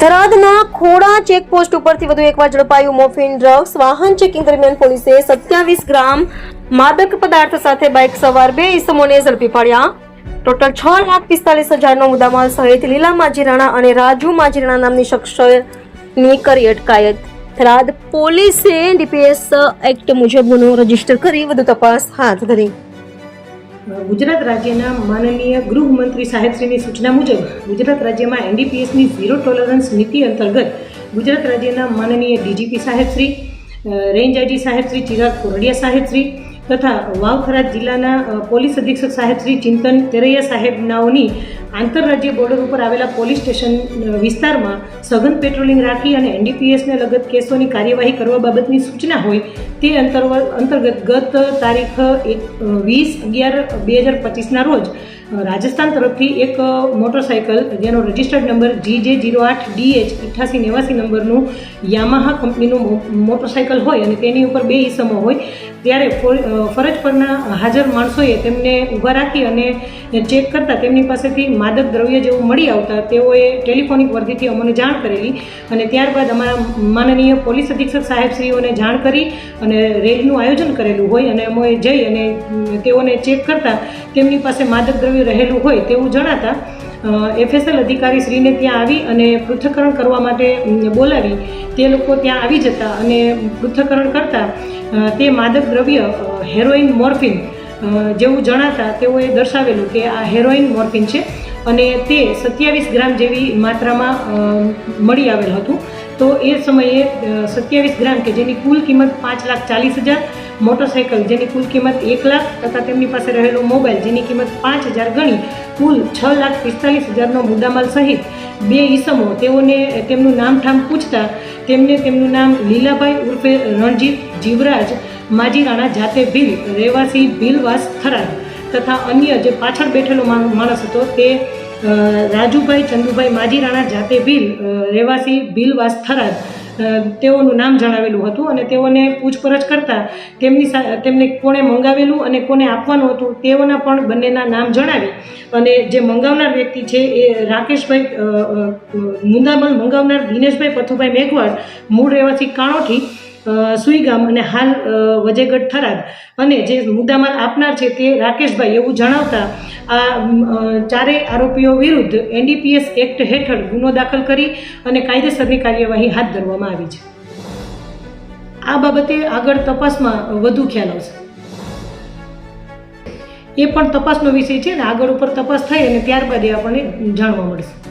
થરાદના ખોડા checkpost ઉપરથી વધુ એકવાર ઝડપાયું મોફિન ડ્રગ્સ. વાહન ચેકિંગ દરમિયાન પોલીસે સત્યાવીસ ગ્રામ માદક પદાર્થ સાથે બાઇક સવાર બે ઇસમોને ઝડપી પાડ્યા. ટોટલ છ લાખ પિસ્તાલીસ હજારનો મુદ્દામાલ સહિત લીલા માજીરાણા અને રાજુ માજીરાણા નામની શખ્સની કરી અટકાયત. થરાદ પોલીસે ડીપીએસ એક્ટ મુજબ ગુનો રજિસ્ટર કરી વધુ તપાસ હાથ ધરી. ગુજરાત રાજ્યના માનનીય ગૃહમંત્રી સાહેબશ્રીની સૂચના મુજબ, ગુજરાત રાજ્યમાં એનડીપીએસની ઝીરો ટોલરન્સ નીતિ અંતર્ગત ગુજરાત રાજ્યના માનનીય ડીજીપી સાહેબશ્રી રેન્જ આઈજી સાહેબશ્રી, ચિરાગ કોરડિયા સાહેબશ્રી તથા વાવખરા જિલ્લાના પોલીસ અધિક્ષક સાહેબ શ્રી ચિંતન તેરૈયા સાહેબનાઓની આંતરરાજ્ય બોર્ડર ઉપર આવેલા પોલીસ સ્ટેશન વિસ્તારમાં સઘન પેટ્રોલિંગ રાખી અને એનડીપીએસને લગત કેસોની કાર્યવાહી કરવા બાબતની સૂચના હોય તે અંતર્ગત ગત તારીખ એક વીસ અગિયાર બે હજાર પચીસના રોજ રાજસ્થાન તરફથી એક મોટરસાઇકલ જેનો રજિસ્ટર્ડ નંબર જી જે જીરો આઠ ડીએચ અઠ્યાસી નેવાસી નંબરનું યામાહા કંપનીનું મોટરસાઇકલ હોય અને તેની ઉપર બે ઈસમો હોય, ત્યારે ફરજ પરના હાજર માણસોએ તેમને ઊભા રાખી અને ચેક કરતાં તેમની પાસેથી માદક દ્રવ્ય જેવું મળી આવતા તેઓએ ટેલિફોનિક વર્ધીથી અમને જાણ કરેલી અને ત્યારબાદ અમારા માનનીય પોલીસ અધિક્ષક સાહેબશ્રીઓને જાણ કરી અને રેડનું આયોજન કરેલું હોય અને અમે જઈ અને તેઓને ચેક કરતાં તેમની પાસે માદક દ્રવ્ય રહેલું હોય તેવું જણાતા એફએસએલ અધિકારી શ્રીને ત્યાં આવી અને પૃથ્થકરણ કરવા માટે બોલાવી. તે લોકો ત્યાં આવી જતા અને પૃથ્થકરણ કરતા તે માદક દ્રવ્ય હેરોઇન મોર્ફિન જેવું જણાતા તેઓએ દર્શાવેલું કે આ હેરોઇન મોર્ફિન છે અને તે સત્યાવીસ ગ્રામ જેવી માત્રામાં મળી આવેલ હતું. તો એ સમયે સત્યાવીસ ગ્રામ કે જેની કુલ કિંમત પાંચ લાખ ચાલીસ હજાર મોટરસાઇકલ જેની કુલ કિંમત એક લાખ તથા તેમની પાસે રહેલો મોબાઈલ, જેની કિંમત પાંચ હજાર ગણી, કુલ છ લાખ પિસ્તાલીસ હજારનો મુદ્દામાલ સહિત બે ઈસમો. તેઓને તેમનું નામ ઠામ પૂછતા તેમને તેમનું નામ લીલાભાઈ ઉર્ફે રણજીત જીવરાજ, માજી રાણા જાતે ભીલ, રહેવાસી ભીલવાસ થરાદ તથા અન્ય જે પાછળ બેઠેલો માણ- માણસ હતો તે રાજુભાઈ ચંદુભાઈ માજી રાણા જાતે ભીલ રહેવાસી ભીલવાસ થરાદ તેઓનું નામ જણાવેલું હતું અને તેઓને પૂછપરછ કરતાં તેમની તેમને કોણે મંગાવેલું અને કોને આપવાનું હતું તેઓના પણ બંનેના નામ જણાવી. અને જે મંગાવનાર વ્યક્તિ છે એ રાકેશભાઈ મુંદામલ મંગાવનાર દિનેશભાઈ પથુભાઈ મેઘવાળ મૂળ રહેવાસી કાણોઠી અ, સુઈગામ અને હાલ વજેગઢ થરાદ. અને જે મુદ્દામાલ આપનાર છે તે રાકેશભાઈ એવું જણાવતા, આ ચારેય આરોપીઓ વિરુદ્ધ એનડીપીએસ એક્ટ હેઠળ ગુનો દાખલ કરી અને કાયદેસરની કાર્યવાહી હાથ ધરવામાં આવી છે. આ બાબતે આગળ તપાસમાં વધુ ખ્યાલ આવશે. એ પણ તપાસનો વિષય છે ને આગળ ઉપર તપાસ થઈ અને ત્યારબાદ એ આપણને જાણવા મળશે.